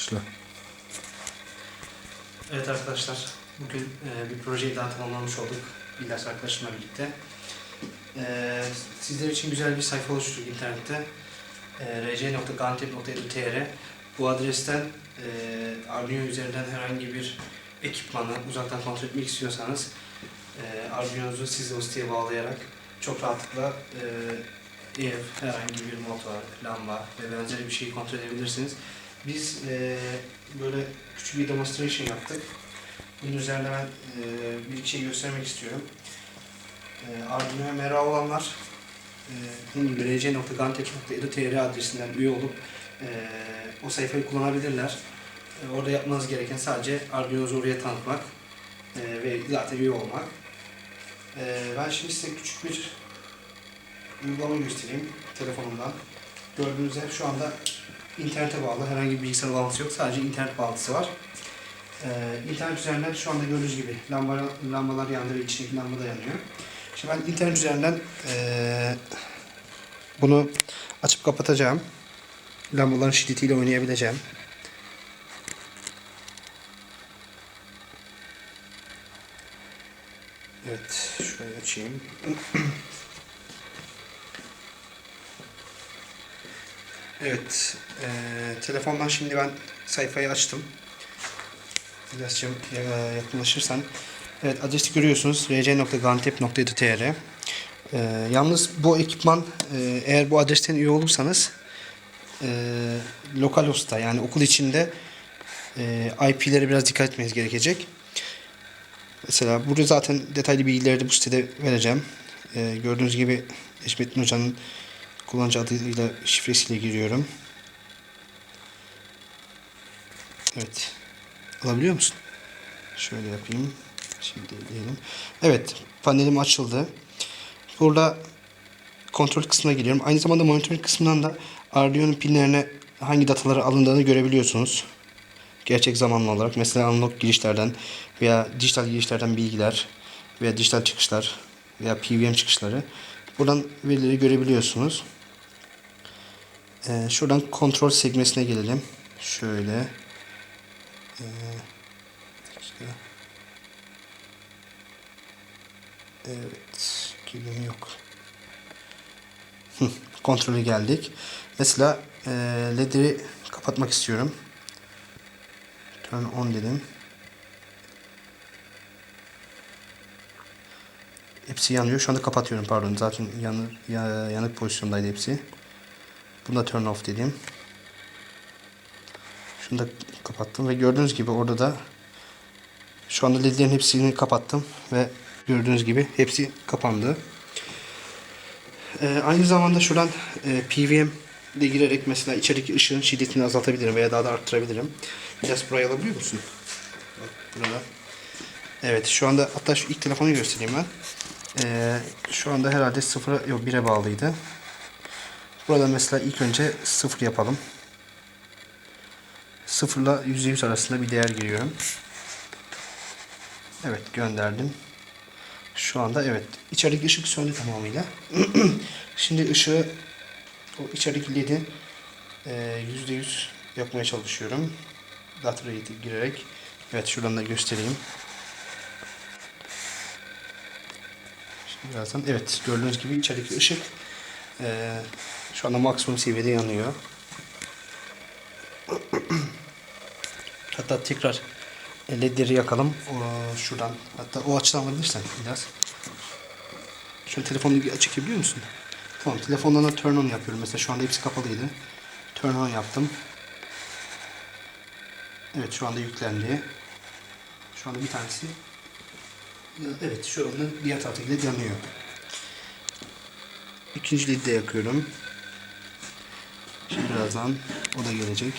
Başla. Evet arkadaşlar, bugün e, bir projeyi daha tamamlamış olduk İlyas arkadaşımla birlikte. E, sizler için güzel bir sayfa oluşturduk internette. E, rc.gantep.edu.tr Bu adresten e, Arduino üzerinden herhangi bir ekipmanı uzaktan kontrol etmek istiyorsanız e, Arduino'nuzu siz siteye bağlayarak çok rahatlıkla e, ev, herhangi bir motor, lamba ve benzeri bir şeyi kontrol edebilirsiniz. Biz e, böyle küçük bir demonstration yaptık. Bunun üzerinde ben e, bir şey göstermek istiyorum. E, Arduino'ya merak olanlar e, dediğim gibi rc.gantech.edu.tr adresinden üye olup e, o sayfayı kullanabilirler. E, orada yapmanız gereken sadece Arduino'nuzu oraya tanıtmak e, ve zaten üye olmak. E, ben şimdi size küçük bir uygulama göstereyim telefonumdan. Gördüğünüz gibi şu anda internete bağlı. Herhangi bir bilgisayar bağlantısı yok. Sadece internet bağlantısı var. Ee, internet üzerinden şu anda gördüğünüz gibi lamba, lambalar yandı ve içindeki lamba da yanıyor. Şimdi ben internet üzerinden ee, bunu açıp kapatacağım. Lambaların şiddetiyle oynayabileceğim. Evet, şöyle açayım. Evet, eee, telefondan şimdi ben sayfayı açtım. Birazcık e, yakınlaşırsan. Evet, adresi görüyorsunuz. rc.gantep.edu.tr Eee, Yalnız bu ekipman eee, eğer bu adresten üye olursanız eee lokal host'ta yani okul içinde eee IP'lere biraz dikkat etmeniz gerekecek. Mesela burada zaten detaylı bilgileri de bu sitede vereceğim. Eee, gördüğünüz gibi Eşmettin Hoca'nın kullanıcı adıyla şifresiyle giriyorum. Evet. Alabiliyor musun? Şöyle yapayım. Şimdi diyelim. Evet. Panelim açıldı. Burada kontrol kısmına giriyorum. Aynı zamanda monitör kısmından da Arduino'nun pinlerine hangi dataları alındığını görebiliyorsunuz. Gerçek zamanlı olarak. Mesela analog girişlerden veya dijital girişlerden bilgiler veya dijital çıkışlar veya PWM çıkışları. Buradan verileri görebiliyorsunuz. Ee, şuradan kontrol sekmesine gelelim. Şöyle. Ee, işte. Evet. Girdim yok. Kontrolü geldik. Mesela e, ledleri kapatmak istiyorum. Turn on dedim. Hepsi yanıyor. Şu anda kapatıyorum pardon. Zaten yanı, ya- yanık pozisyondaydı hepsi. Bunu da turn off dedim. Şunu da kapattım ve gördüğünüz gibi orada da şu anda ledlerin hepsini kapattım ve gördüğünüz gibi hepsi kapandı. Ee, aynı zamanda şuradan e, PWM de girerek mesela içerideki ışığın şiddetini azaltabilirim veya daha da arttırabilirim. Biraz buraya alabiliyor musun? Bak burada. Evet şu anda hatta şu ilk telefonu göstereyim ben. Ee, şu anda herhalde sıfıra yok 1'e bağlıydı. Burada mesela ilk önce sıfır yapalım. Sıfırla %100 arasında bir değer giriyorum. Evet gönderdim. Şu anda evet. içerideki ışık söndü tamamıyla. Şimdi ışığı o içerideki ledi e, %100 yapmaya çalışıyorum. Data rate'e girerek. Evet şuradan da göstereyim. Şimdi birazdan evet gördüğünüz gibi içerideki ışık e, şu anda maksimum seviyede yanıyor. Hatta tekrar ledleri yakalım. O, şuradan. Hatta o açıdan alabilirsen biraz. Şöyle telefonu bir açık biliyor musun? Tamam telefondan da turn on yapıyorum. Mesela şu anda hepsi kapalıydı. Turn on yaptım. Evet şu anda yüklendi. Şu anda bir tanesi Evet şu anda diğer taraftaki led yanıyor. İkinci ledi de yakıyorum. Şimdi birazdan o da gelecek.